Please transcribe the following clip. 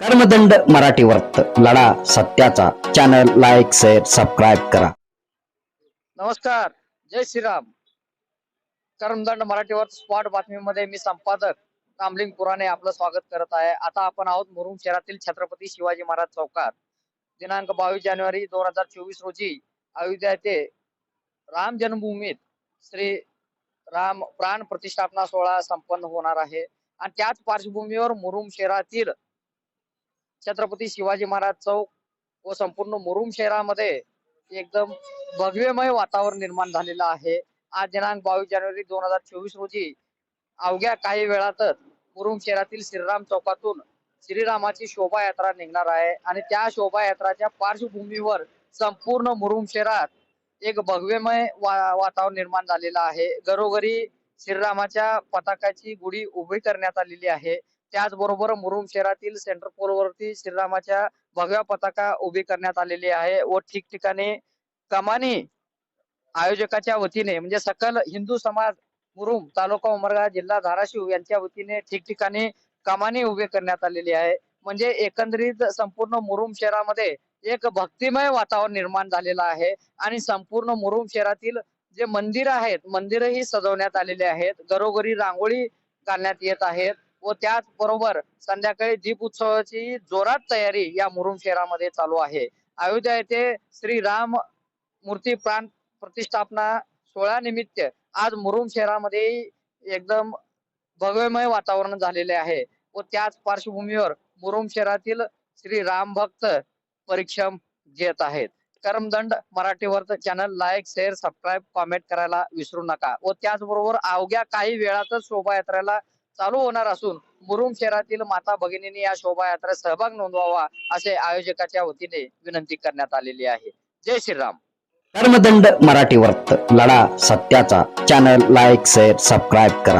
कर्मदंड मराठी वर्त लढा सत्याचा. चॅनल लाईक शेअर सबस्क्राईब करा. नमस्कार. जय श्रीराम. कर्मदंड मराठीवर स्पॉट बातमीमध्ये मी संपादक कामलिंग पुराणे आपलं स्वागत करत आहे. आता आपण आहोत मुरुम शहरातील छत्रपती शिवाजी महाराज चौकात. दिनांक बावीस जानेवारी दोन हजार चोवीस रोजी अयोध्या येथे राम जन्मभूमीत श्री राम प्राण प्रतिष्ठापना सोहळा संपन्न होणार आहे. आणि त्याच पार्श्वभूमीवर मुरुम शहरातील छत्रपती शिवाजी महाराज चौक व संपूर्ण मुरुम शहरामध्ये एकदम भव्यमय वातावरण निर्माण झालेलं आहे. आज दिनांक बावीस जानेवारी दोन हजार चोवीस रोजी अवघ्या काही वेळातच मुरुम शहरातील श्रीराम चौकातून श्रीरामाची शोभायात्रा निघणार आहे आणि त्या शोभायात्राच्या पार्श्वभूमीवर संपूर्ण मुरुम शहरात एक भव्यमय वा- वातावरण निर्माण झालेलं आहे. घरोघरी श्रीरामाच्या पताकाची गुढी उभी करण्यात आलेली आहे. त्याचबरोबर मुरुम शहरातील सेंटर पोलवरती श्रीरामाच्या भगव्या पताका उभी करण्यात आलेली आहे व ठिकठिकाणी कमानी आयोजकाच्या वतीने म्हणजे सकल हिंदू समाज मुरुम तालुका उमरगा जिल्हा धाराशिव यांच्या वतीने ठिकठिकाणी कमानी उभे करण्यात आलेली आहे. म्हणजे एकंदरीत संपूर्ण मुरुम शहरामध्ये एक भक्तिमय वातावरण निर्माण झालेलं आहे आणि संपूर्ण मुरुम शहरातील जे मंदिर आहेत मंदिरही सजवण्यात आलेले आहेत. घरोघरी रांगोळी घालण्यात येत आहेत. व त्याचबरोबर संध्याकाळी दीप उत्सवाची जोरात तयारी या मुरुम शहरामध्ये चालू आहे. अयोध्या येथे श्री राम मूर्ती प्राण प्रतिष्ठापना सोहळा निमित्त आज मुरुम शहरामध्ये एकदम भव्यमय वातावरण झालेले आहे व त्याच पार्श्वभूमीवर मुरुम शहरातील श्री राम भक्त परीक्षम घेत आहेत. कर्मदंड मराठीवर channel like share subscribe comment करायला विसरू नका व त्याचबरोबर अवघ्या काही वेळातच शोभायात्रेला चालू होणार असून मुरुम शहरातील माता भगिनींनी या शोभायात्रेत सहभाग नोंदवावा असे आयोजकाच्या वतीने विनंती करण्यात आलेली आहे. जय श्रीराम. कर्मदंड मराठी वर्त. लढा सत्याचा. चॅनल लाईक शेअर सबस्क्राईब करा.